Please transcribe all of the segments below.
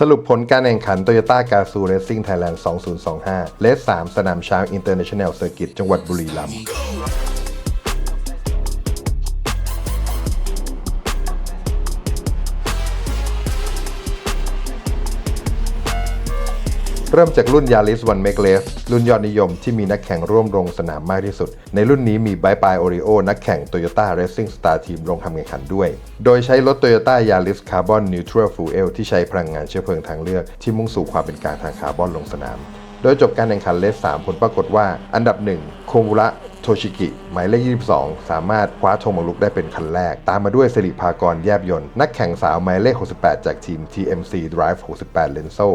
สรุปผลการแข่งขัน Toyota g a z o o Racing Thailand 2025 เลส3สนามช้าง International Circuit จังหวัดบุรีรัมย์ เริ่มจากรุ่น Yaris One Make Race รุ่นยอดนิยมที่มีนักแข่งร่วมลงสนามมากที่สุด ในรุ่นนี้มีไบปายโอริโอนักแข่ง Toyota Racing Star Team ลงทำแข่งขันด้วย โดยใช้รถ Toyota Yaris Carbon Neutral Fuel ที่ใช้พลังงานเชื้อเพลิงทางเลือก ที่มุ่งสู่ความเป็นกลางทางคาร์บอนลงสนาม โดยจบการแข่งขันเลส3ผลปรากฏว่า อันดับ1โคมุระโทชิกิ หมายเลข 22 สามารถคว้าธงมังลุกได้เป็นคันแรก ตามมาด้วยสิริภากรแยบยนต์ นักแข่งสาวหมายเลข 68 จากทีม TMC Drive 68 l e n s o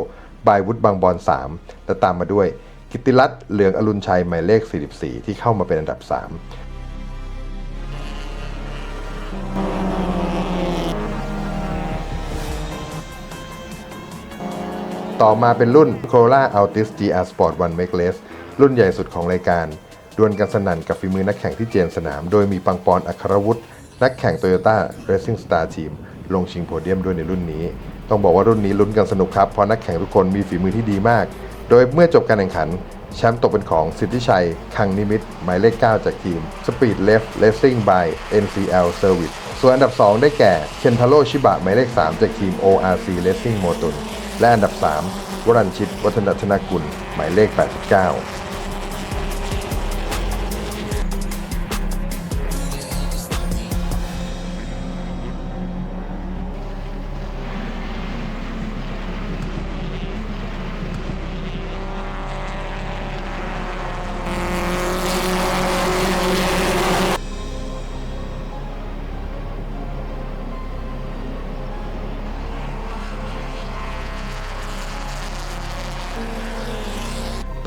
บายวุฒิบางบอน3และตามมาด้วย กิติรัตน์เหลืองอรุณชัยหมายเลข 44 ที่เข้ามาเป็นอันดับ 3ต่อมาเป็นรุ่น Corolla Altis GR Sport One Make Race รุ่นใหญ่สุดของรายการ ดวลกันสนั่นกับฝีมือนักแข่งที่เจนสนาม โดยมีปังปอนอัครวุฒิ นักแข่ง Toyota Racing Star Team ลงชิงโพเดียมด้วยในรุ่นนี้ ต้องบอกว่ารุ่นนี้ลุ้นกันสนุกครับ เพราะนักแข่งทุกคนมีฝีมือที่ดีมาก โดยเมื่อจบการแข่งขัน แชมป์ตกเป็นของสิทธิชัย คังนิมิต หมายเลข 9 จากทีม Speed Left Racing by NCL Service ส่วนอันดับ 2 ได้แก่เคนทาโรชิบะหมายเลข 3 จากทีม ORC Racing m o t o n และอันดับ 3 วรัญชิต วัฒนธนกุล หมายเลข 89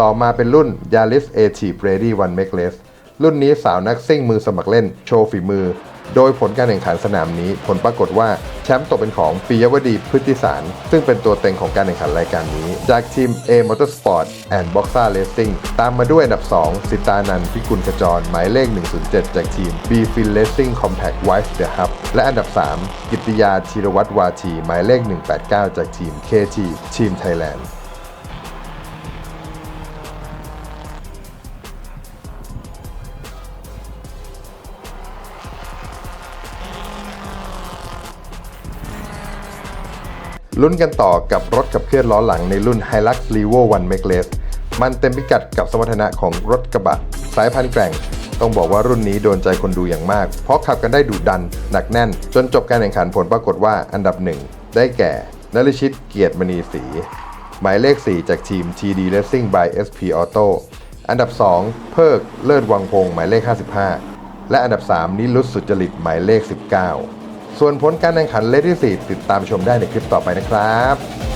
ต่อมาเป็นรุ่น Yaris a t i v Ready One Make Race รุ่นนี้สาวนักซิ่งมือสมัครเล่นโชว์ฝีมือ โดยผลการแข่งขันสนามนี้ ผลปรากฏว่าแชมป์ตกเป็นของปิยวดีพฤติสาร ซึ่งเป็นตัวเต็งของการแข่งขันรายการนี้ จากทีม A Motorsport and Boxer Racing ตามมาด้วยอันดับ 2 สิตานันพิกุลขจร หมายเลข 107 จากทีม B Fin Racing Compact Wise The Hub และอันดับ 3 กิติยาธีรวัตรวาที หมายเลข 189 จากทีม KT Team Thailand ลุ้น ลุ้นกันต่อกับรถขับเคลื่อนล้อหลังในรุ่น Hilux Levo One Make Race มันเต็มพิกัดกับสมรรถนะของรถกระบะ สายพันธุ์แกร่ง ต้องบอกว่ารุ่นนี้โดนใจคนดูอย่างมาก เพราะขับกันได้ดุดัน หนักแน่น จนจบการแข่งขันผลปรากฏว่าอันดับหนึ่งได้แก่นฤชิตเกียรติมณีศรีหมายเลข 4 จากทีม TD Racing by SP Auto อันดับ 2 เพิกเลิศวังพงหมายเลข 55 และอันดับ 3 นิรุตสุจริตหมายเลข 19 ส่วนผลการแข่งขันเลทที่ 4 ติดตามชมได้ในคลิปต่อไปนะครับ